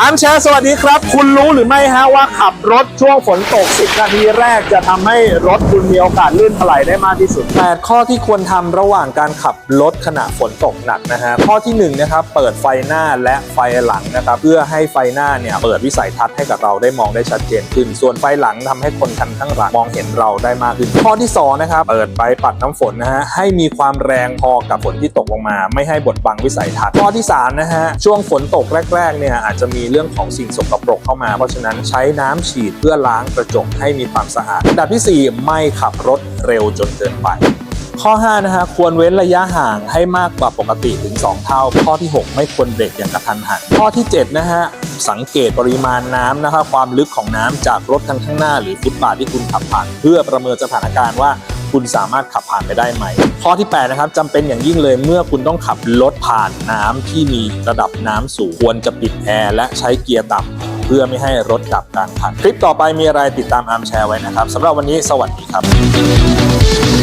อาร์มแชร์สวัสดีครับ คุณรู้หรือไม่ฮะว่าขับรถช่วงฝนตก 10 นาทีแรกจะทำให้รถคุณมีโอกาสลื่นถลายได้มากที่สุด 8 ข้อที่ควรทำระหว่างการขับรถขณะฝนตกหนักนะฮะ ข้อที่1นนะครับ เปิดไฟหน้าและไฟหลังนะครับ เพื่อให้ไฟหน้าเนี่ย เปิดวิสัยทัศน์ให้กับเราได้มองได้ชัดเจนขึ้น ส่วนไฟหลังทำให้คนคันข้างหลังมองเห็นเราได้มากขึ้น ข้อที่สองนะครับ เปิดไฟปัดน้ำฝนนะฮะ ให้มีความแรงพอกับฝนที่ตกลงมา ไม่ให้บดบังวิสัยทัศน์ ข้อที่สามนะฮะ ช่วงฝนตกแรกๆ เนี่ยอาจจะมีเรื่องของสิ่งสกปรกเข้ามา เพราะฉะนั้นใช้น้ำฉีดเพื่อล้างกระจกให้มีความสะอาดอันดับที่สี่ไม่ขับรถเร็วจนเกินไปข้อ 5 นะฮะควรเว้นระยะห่างให้มากกว่าปกติถึง 2 เท่า ข้อที่ 6 ไม่ควรเบรกอย่างกระทันหัน ข้อที่ 7 นะฮะ สังเกตปริมาณน้ำนะครับความลึกของน้ำจากรถคันข้างหน้าหรือฟุตบาทที่คุณขับผ่าน เพื่อประเมินสถานการณ์ว่า คุณสามารถขับผ่านไปได้ไหม ข้อที่8นะครับจำเป็นอย่างยิ่งเลยเมื่อคุณต้องขับรถผ่านน้ำที่มีระดับน้ำสูงควรจะปิดแอร์และใช้เกียร์ต่ำเพื่อไม่ให้รถดับกลางคัน คลิปต่อไปมีอะไรติดตามอาร์มแชร์ไว้นะครับสำหรับวันนี้สวัสดีครับ